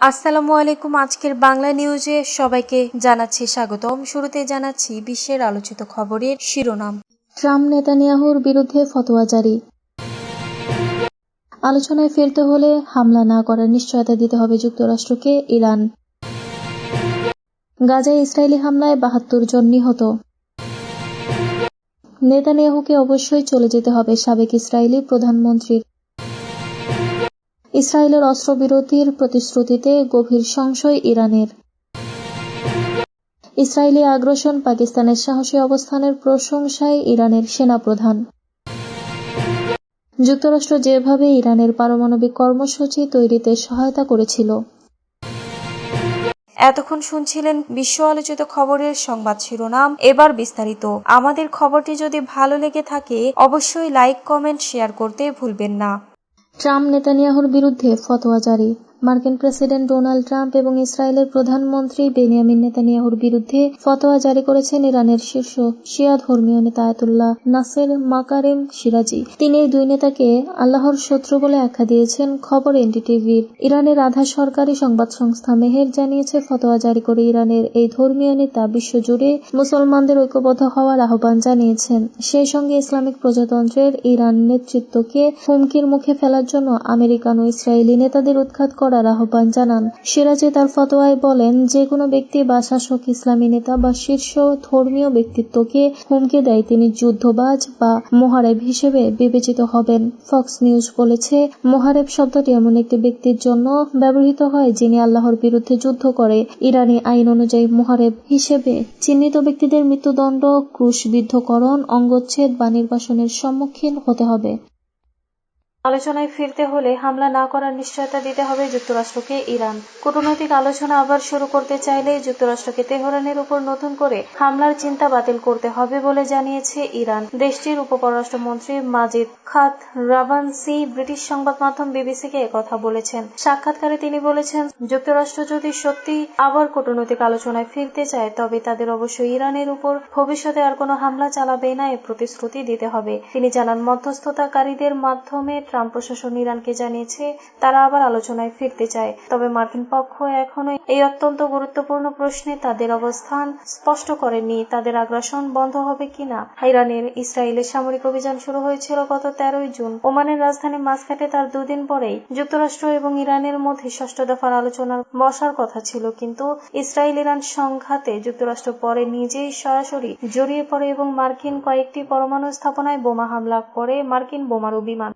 আসসালামু আলাইকুম। আজকের বাংলা নিউজে সবাইকে জানাচ্ছি স্বাগতম। শুরুতে জানাচ্ছি বিশ্বের আলোচিত খবরের শিরোনাম। ট্রাম্প, নেতানিয়াহুর বিরুদ্ধে ফতোয়া জারি। আলোচনায় ফিরতে হলে হামলা না করার নিশ্চয়তা দিতে হবে যুক্তরাষ্ট্রকে ইরান। গাজায় ইসরায়েলি হামলায় বাহাত্তর জন নিহত। নেতানিয়াহুকে অবশ্যই চলে যেতে হবে সাবেক ইসরায়েলি প্রধানমন্ত্রীর ইসরায়েলের অস্ত্রবিরতির প্রতিশ্রুতিতে গভীর সংশয় ইরানের। ইসরায়েলি আগ্রাসন পাকিস্তানের সাহসী অবস্থানের প্রশংসায় ইরানের সেনাপ্রধান। যুক্তরাষ্ট্র যেভাবে ইরানের পারমাণবিক কর্মসূচি তৈরিতে সহায়তা করেছিল। এতক্ষণ শুনছিলেন বিশ্ব আলোচিত খবরের সংবাদ শিরোনাম। এবার বিস্তারিত। আমাদের খবরটি যদি ভালো লেগে থাকে, অবশ্যই লাইক, কমেন্ট, শেয়ার করতে ভুলবেন না। ট্রাম্প নেতানিয়াহুর বিরুদ্ধে ফতোয়া জারি। মার্কিন প্রেসিডেন্ট ডোনাল্ড ট্রাম্প এবং ইসরায়েলের প্রধানমন্ত্রী বেনিয়ামিন নেতানিয়াহুর বিরুদ্ধে ফতোয়া জারি করেছেন ইরানের শীর্ষ শিয়া ধর্মীয় নেতা আয়াতুল্লাহ নাসের মাকারেম সিরাজি। তিনি দুই নেতাকে আল্লাহর শত্রু বলে আখ্যা দিয়েছেন, খবর এনডিটিভির ইরানের আধা সরকারি সংবাদ সংস্থা মেহের জানিয়েছে, ফতোয়া জারি করে ইরানের এই ধর্মীয় নেতা বিশ্বজুড়ে মুসলমানদের ঐক্যবদ্ধ হওয়ার আহ্বান জানিয়েছেন। সেই সঙ্গে ইসলামিক প্রজাতন্ত্রের ইরান নেতৃত্বকে হুমকির মুখে ফেলার জন্য আমেরিকান ও ইসরায়েলি নেতাদের উৎখাত করার আহ্বান জানান। সিরাজে তার ফতোয়ায় বলেন যে কোনো ব্যক্তি বা শাসক ইসলামী নেতা বা শীর্ষ ধর্মীয় ব্যক্তিত্বকে হুমকি দেয়, তিনি যুদ্ধবাজ বা মোহারেব হিসেবে বিবেচিত হবেন। ফক্স নিউজ বলেছে, মোহারেব শব্দটি এমন একটি ব্যক্তির জন্য ব্যবহৃত হয়, যিনি আল্লাহর বিরুদ্ধে যুদ্ধ করে। ইরানি আইন অনুযায়ী মোহারেব হিসেবে চিহ্নিত ব্যক্তিদের মৃত্যুদণ্ড, ক্রুশবিদ্ধকরণ, অঙ্গচ্ছেদ বা নির্বাসনের সম্মুখীন হতে হবে। আলোচনায় ফিরতে হলে হামলা না করার নিশ্চয়তা দিতে হবে যুক্তরাষ্ট্রকে ইরান। কূটনৈতিক আলোচনা আবার শুরু করতে চাইলে যুক্তরাষ্ট্রকে তেহরানের উপর নতুন করে হামলার চিন্তা বাতিল করতে হবে বলে জানিয়েছে ইরান। দেশটির উপপররাষ্ট্রমন্ত্রী মাজিদ খাত রাভানসি ব্রিটিশ সংবাদ মাধ্যম বিবিসিকে কথা বলেছেন। সাক্ষাৎকারে তিনি বলেছেন, যুক্তরাষ্ট্র যদি সত্যি আবার কূটনৈতিক আলোচনায় ফিরতে চায়, তবে তাদের অবশ্যই ইরানের উপর ভবিষ্যতে আর কোনো হামলা চালাবে না এ প্রতিশ্রুতি দিতে হবে। তিনি জানান, মধ্যস্থতাকারীদের মাধ্যমে ট্রাম্প প্রশাসন ইরানকে জানিয়েছে, তারা আবার আলোচনায় ফিরতে চায়। তবে মার্কিন পক্ষ এখনও এই অত্যন্ত গুরুত্বপূর্ণ প্রশ্নে তাদের অবস্থান স্পষ্ট করেনি। তাদের আগ্রাসন বন্ধ হবে কিনা? ইরানের ইসরায়েলের সামরিক অভিযান শুরু হয়েছিল গত তেরোই জুন। ওমানের রাজধানী মাসকাটে তার দুদিন পরেই যুক্তরাষ্ট্র এবং ইরানের মধ্যে ষষ্ঠ দফার আলোচনার বসার কথা ছিল। কিন্তু ইসরায়েল ইরান সংঘাতে যুক্তরাষ্ট্র পরে নিজেই সরাসরি জড়িয়ে পড়ে এবং মার্কিন কয়েকটি পরমাণু স্থাপনায় বোমা হামলা করে মার্কিন বোমারু বিমান।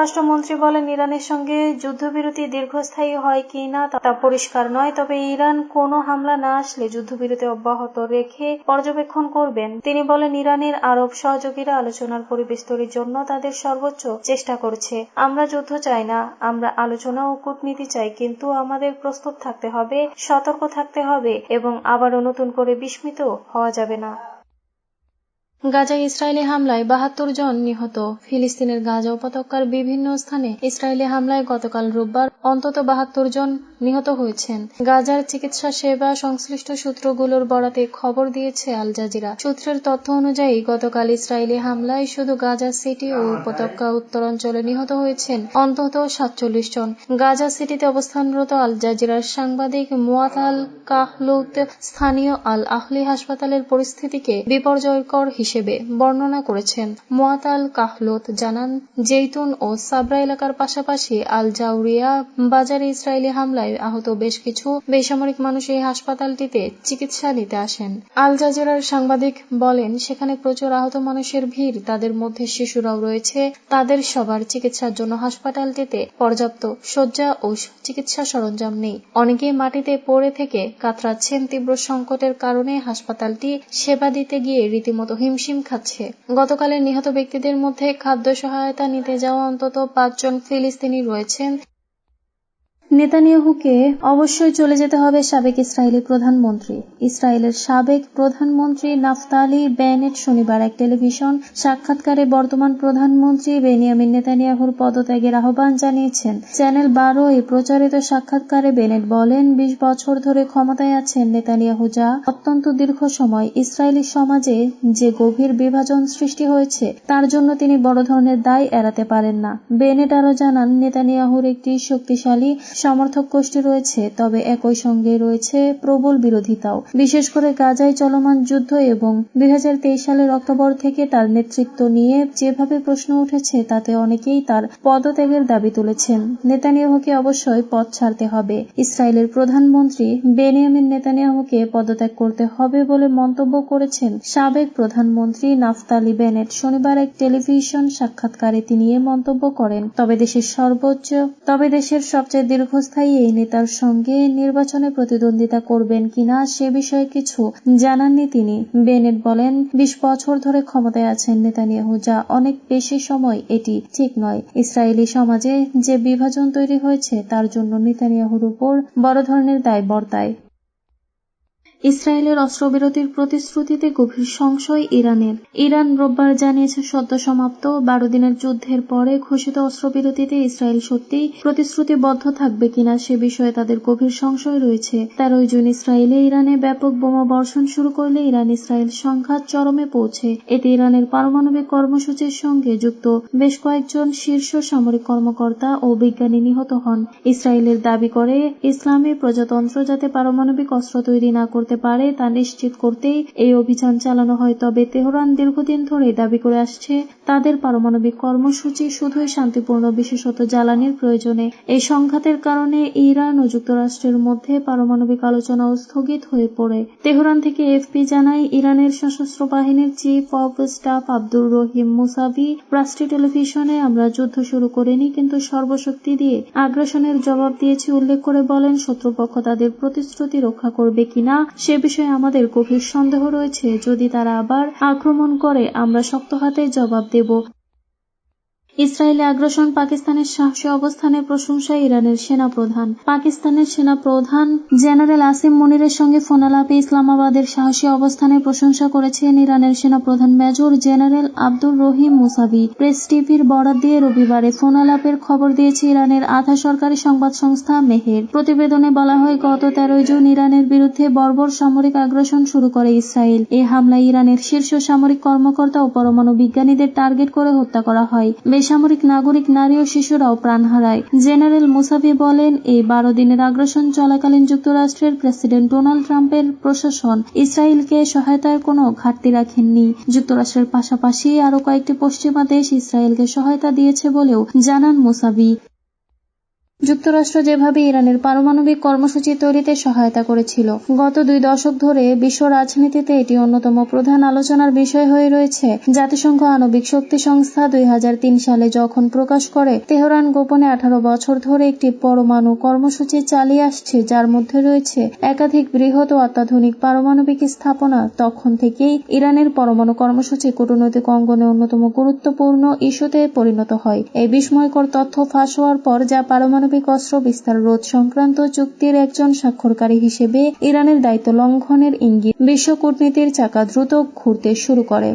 উপপররাষ্ট্রমন্ত্রী বলেন, ইরানের সঙ্গে যুদ্ধবিরতি দীর্ঘস্থায়ী হয় কি না তা পরিষ্কার নয়, তবে ইরান কোনো হামলা না আসলে যুদ্ধবিরতি অব্যাহত রেখে পর্যবেক্ষণ করবেন। তিনি বলেন, ইরানের আরব সহযোগীরা আলোচনার পরিবেশ তৈরির জন্য তাদের সর্বোচ্চ চেষ্টা করছে। আমরা যুদ্ধ চাই না, আমরা আলোচনা ও কূটনীতি চাই, কিন্তু আমাদের প্রস্তুত থাকতে হবে, সতর্ক থাকতে হবে এবং আবারও নতুন করে বিস্মিত হওয়া যাবে না। গাজায় ইসরায়েলি হামলায় বাহাত্তর জন নিহত। ফিলিস্তিনের গাজা উপত্যকার বিভিন্ন স্থানে ইসরায়েলি হামলায় গতকাল রোববার অন্তত বাহাত্তর জন নিহত হয়েছেন। গাজার চিকিৎসা সেবা সংশ্লিষ্ট সূত্রগুলোর বরাতে খবর দিয়েছে আল জাজিরা। সূত্রের তথ্য অনুযায়ী, গতকাল ইসরায়েলি হামলায় শুধু গাজা সিটি ও উপত্যকা উত্তরাঞ্চলে নিহত হয়েছেন অন্তত সাতচল্লিশ জন। গাজা সিটিতে অবস্থানরত আল জাজিরার সাংবাদিক মুয়াত আল কাহলুত স্থানীয় আল আহলি হাসপাতালের পরিস্থিতিকে বিপর্যয়কর হিসেবে বর্ণনা করেছেন। মুয়াত আল কাহলুত জানান, জেইতুন ও সাবরা এলাকার পাশাপাশি আল জাউরিয়া বাজারে ইসরায়েলি হামলায় আহত বেশ কিছু বেসামরিক মানুষ এই হাসপাতালটিতে চিকিৎসা নিতে আসেন। আল জাজিরার সাংবাদিক বলেন, সেখানে প্রচুর আহত মানুষের ভিড়, তাদের মধ্যে শিশুরাও রয়েছে। তাদের সবার চিকিৎসার জন্য হাসপাতালটিতে পর্যাপ্ত শয্যা ও চিকিৎসা সরঞ্জাম নেই। অনেকে মাটিতে পড়ে থেকে কাতরাচ্ছেন তীব্র সংকটের কারণে হাসপাতালটি সেবা দিতে গিয়ে রীতিমতো হিমশিম খাচ্ছে। গতকালের নিহত ব্যক্তিদের মধ্যে খাদ্য সহায়তা নিতে যাওয়া অন্তত পাঁচজন ফিলিস্তিনি রয়েছেন। নেতানিয়াহুকে অবশ্যই চলে যেতে হবে সাবেক ইসরায়েলি প্রধানমন্ত্রী। ইসরায়েলের সাবেক প্রধানমন্ত্রী নাফতালি বেনেট শনিবার এক টেলিভিশন সাক্ষাৎকারে বর্তমান প্রধানমন্ত্রী বেনিয়ামিন নেতানিয়াহুর পদত্যাগের আহ্বান জানিয়েছেন। চ্যানেল বারো এই প্রচারিত সাক্ষাৎকারে বেনেট বলেন, বিশ বছর ধরে ক্ষমতায় আছেন নেতানিয়াহু যা অত্যন্ত দীর্ঘ সময় ইসরায়েলি সমাজে যে গভীর বিভাজন সৃষ্টি হয়েছে, তার জন্য তিনি বড় ধরনের দায় এড়াতে পারেন না। বেনেট আরও জানান, নেতানিয়াহুর একটি শক্তিশালী সমর্থক গোষ্ঠী রয়েছে, তবে একই সঙ্গে রয়েছে প্রবল বিরোধিতাও। বিশেষ করে গাজায় চলমান যুদ্ধ এবং দুই হাজার তেইশ সালের অক্টোবর থেকে তার নেতৃত্ব নিয়ে যেভাবে প্রশ্ন উঠেছে, তাতে অনেকেই তার পদত্যাগের দাবি তুলেছেন। নেতানিয়াহুকে অবশ্যই পদ ছাড়তে হবে। ইসরায়েলের প্রধানমন্ত্রী বেনিয়ামিন নেতানিয়াহুকে পদত্যাগ করতে হবে বলে মন্তব্য করেছেন সাবেক প্রধানমন্ত্রী নাফতালি বেনেট। শনিবার এক টেলিভিশন সাক্ষাৎকারে তিনি এ মন্তব্য করেন, তবে দেশের সর্বোচ্চ, তবে দেশের সবচেয়ে দীর্ঘস্থায়ী এই নেতার সঙ্গে নির্বাচনে প্রতিদ্বন্দ্বিতা করবেন কিনা সে বিষয়ে কিছু জানাননি তিনি। বেনেট বলেন, বিশ বছর ধরে ক্ষমতায় আছেন নেতানিয়াহু, যা অনেক বেশি সময় এটি ঠিক নয়। ইসরায়েলি সমাজে যে বিভাজন তৈরি হয়েছে, তার জন্য নেতানিয়াহুর উপর বড় ধরনের দায় বর্তায়। ইসরায়েলের অস্ত্রবিরতির প্রতিশ্রুতিতে গভীর সংশয় ইরানের। ইরান রোববার জানিয়েছে, সদ্য সমাপ্ত বারো দিনের যুদ্ধের পরে ঘোষিত অস্ত্রবিরতিতে ইসরায়েল সত্যিই প্রতিশ্রুতিবদ্ধ থাকবে কিনা সে বিষয়ে তাদের গভীর সংশয় রয়েছে। তেরোই জুন ইসরায়েলে ইরানে ব্যাপক বোমা বর্ষণ শুরু করলে ইরান ইসরায়েল সংঘাত চরমে পৌঁছে। এতে ইরানের পারমাণবিক কর্মসূচির সঙ্গে যুক্ত বেশ কয়েকজন শীর্ষ সামরিক কর্মকর্তা ও বিজ্ঞানী নিহত হন। ইসরায়েলের দাবি করে, ইসলামী প্রজাতন্ত্র যাতে পারমাণবিক অস্ত্র তৈরি না করতে পারে তা নিশ্চিত করতেই এই অভিযান চালানো হয়। তবে তেহরান দীর্ঘদিন ধরে দাবি করে আসছে, তাদের পারমাণবিক কর্মসূচি শুধুই শান্তিপূর্ণ বিশেষত জ্বালানির প্রয়োজনে। এই সংঘাতের কারণে ইরান ও যুক্তরাষ্ট্রের মধ্যে পারমাণবিক আলোচনাও স্থগিত হয়ে পড়ে। তেহরান থেকে এফপি জানায়, ইরানের সশস্ত্র বাহিনীর chief of staff Abdur Rahim Mousavi, রাষ্ট্রীয় টেলিভিশনে আমরা যুদ্ধ শুরু করিনি, কিন্তু সর্বশক্তি দিয়ে আগ্রাসনের জবাব দিয়েছি। উল্লেখ করে বলেন, শত্রুপক্ষ তাদের প্রতিশ্রুতি রক্ষা করবে কিনা সে বিষয়ে আমাদের গভীর সন্দেহ রয়েছে। যদি তারা আবার আক্রমণ করে, আমরা শক্ত হাতে জবাব দেব। ইসরায়েলে আগ্রাসন পাকিস্তানের সাহসী অবস্থানের প্রশংসা ইরানের সেনাপ্রধান। পাকিস্তানের সেনাপ্রধান জেনারেল আসিম মনিরের সঙ্গে ফোনালাপে ইসলামাবাদের সাহসী অবস্থানের প্রশংসা করেছেন ইরানের সেনাপ্রধান major general Abdur Rahim Mousavi. Press টিভির বরাদ দিয়ে রবিবারে ফোনালাপের খবর দিয়েছে ইরানের আধা সরকারি সংবাদ সংস্থা মেহের। প্রতিবেদনে বলা হয়, গত তেরোই জুন ইরানের বিরুদ্ধে বর্বর সামরিক আগ্রাসন শুরু করে ইসরায়েল। এ হামলায় ইরানের শীর্ষ সামরিক কর্মকর্তা ও পরমাণু বিজ্ঞানীদের টার্গেট করে হত্যা করা হয়। বেসামরিক নাগরিক নারী ও শিশুরাও প্রাণ হারায়। জেনারেল মুসাফি বলেন, এই বারো দিনের আগ্রাসন চলাকালীন যুক্তরাষ্ট্রের প্রেসিডেন্ট ডোনাল্ড ট্রাম্পের প্রশাসন ইসরায়েলকে সহায়তার কোনো ঘাটতি রাখেননি। যুক্তরাষ্ট্রের পাশাপাশি আরও কয়েকটি পশ্চিমা দেশ ইসরায়েলকে সহায়তা দিয়েছে বলেও জানান মুসাবি যুক্তরাষ্ট্র যেভাবে ইরানের পারমাণবিক কর্মসূচি তৈরিতে সহায়তা করেছিল, গত দুই দশক ধরে বিশ্ব রাজনীতিতে এটি অন্যতম প্রধান আলোচনার বিষয় হয়ে রয়েছে। জাতিসংঘ আণবিক শক্তি সংস্থা দুই হাজার তিন সালে যখন প্রকাশ করে, তেহরান গোপনে আঠারো বছর ধরে একটি পরমাণু কর্মসূচি চালিয়ে আসছে, যার মধ্যে রয়েছে একাধিক বৃহৎ ও অত্যাধুনিক পারমাণবিক স্থাপনা। তখন থেকেই ইরানের পরমাণু কর্মসূচি কূটনৈতিক অঙ্গনে অন্যতম গুরুত্বপূর্ণ ইস্যুতে পরিণত হয়। এই বিস্ময়কর তথ্য ফাঁস হওয়ার পর যা পারমাণবিক পারমাণবিক অস্ত্র বিস্তার রোধ সংক্রান্ত চুক্তির একজন স্বাক্ষরকারী হিসেবে ইরানের দায়িত্ব লঙ্ঘনের ইঙ্গিত বিশ্ব কূটনীতির চাকা দ্রুত ঘুরতে শুরু করে।